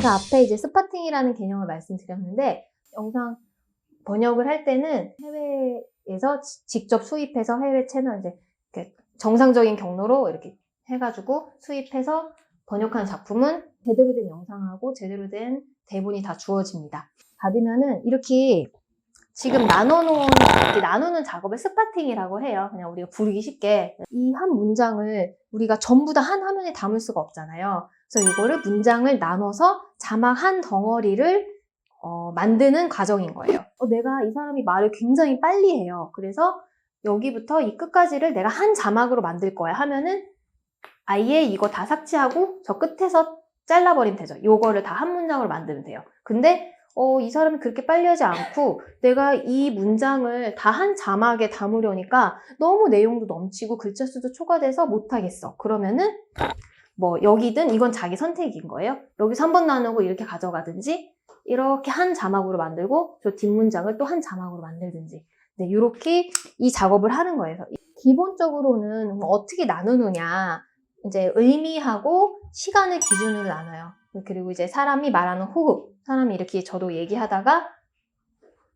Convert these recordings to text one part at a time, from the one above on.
그 앞에 이제 스파팅이라는 개념을 말씀드렸는데 영상 번역을 할 때는 해외에서 지- 직접 수입해서 해외 채널 이제 정상적인 경로로 이렇게 해가지고 수입해서 번역한 작품은 제대로 된 영상하고 제대로 된 대본이 다 주어집니다. 받으면은 이렇게 지금 나눠놓은 나누는 작업을 스파팅이라고 해요. 그냥 우리가 부르기 쉽게 이 한 문장을 우리가 전부 다 한 화면에 담을 수가 없잖아요. 그래서 이거를 문장을 나눠서 자막 한 덩어리를 어, 만드는 과정인 거예요. 어, 내가 이 사람이 말을 굉장히 빨리 해요. 그래서 여기부터 이 끝까지를 내가 한 자막으로 만들 거야 하면은 아예 이거 다 삭제하고 저 끝에서 잘라버리면 되죠. 요거를 다 한 문장으로 만들면 돼요. 근데 어, 이 사람이 그렇게 빨리 하지 않고 내가 이 문장을 다 한 자막에 담으려니까 너무 내용도 넘치고 글자 수도 초과돼서 못하겠어. 그러면은 뭐 여기든 이건 자기 선택인 거예요. 여기서 한 번 나누고 이렇게 가져가든지 이렇게 한 자막으로 만들고 저 뒷문장을 또 한 자막으로 만들든지 네, 이렇게 이 작업을 하는 거예요. 기본적으로는 뭐 어떻게 나누느냐 이제 의미하고 시간을 기준으로 나눠요. 그리고 이제 사람이 말하는 호흡, 사람이 이렇게 저도 얘기하다가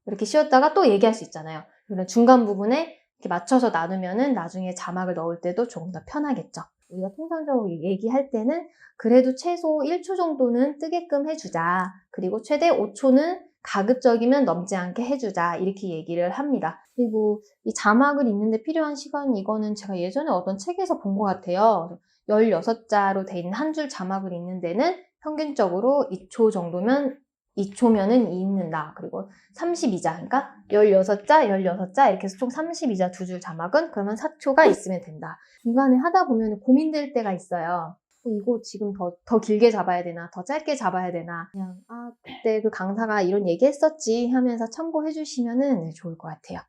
이렇게 쉬었다가 또 얘기할 수 있잖아요. 그런 중간 부분에 이렇게 맞춰서 나누면은 나중에 자막을 넣을 때도 조금 더 편하겠죠. 우리가 통상적으로 얘기할 때는 그래도 최소 1초 정도는 뜨게끔 해주자. 그리고 최대 5초는 가급적이면 넘지 않게 해주자. 이렇게 얘기를 합니다. 그리고 이 자막을 읽는데 필요한 시간, 이거는 제가 예전에 어떤 책에서 본 것 같아요. 16자로 돼 있는 한 줄 자막을 읽는 데는 평균적으로 2초 정도면 2초면은 읽는다. 그리고 32자, 그러니까 16자, 16자 이렇게 해서 총 32자 두 줄 자막은 그러면 4초가 있으면 된다. 중간에 하다 보면 고민될 때가 있어요. 어, 이거 지금 더, 더 길게 잡아야 되나, 더 짧게 잡아야 되나, 그냥, 아, 그때 그 강사가 이런 얘기 했었지 하면서 참고해 주시면은 네, 좋을 것 같아요.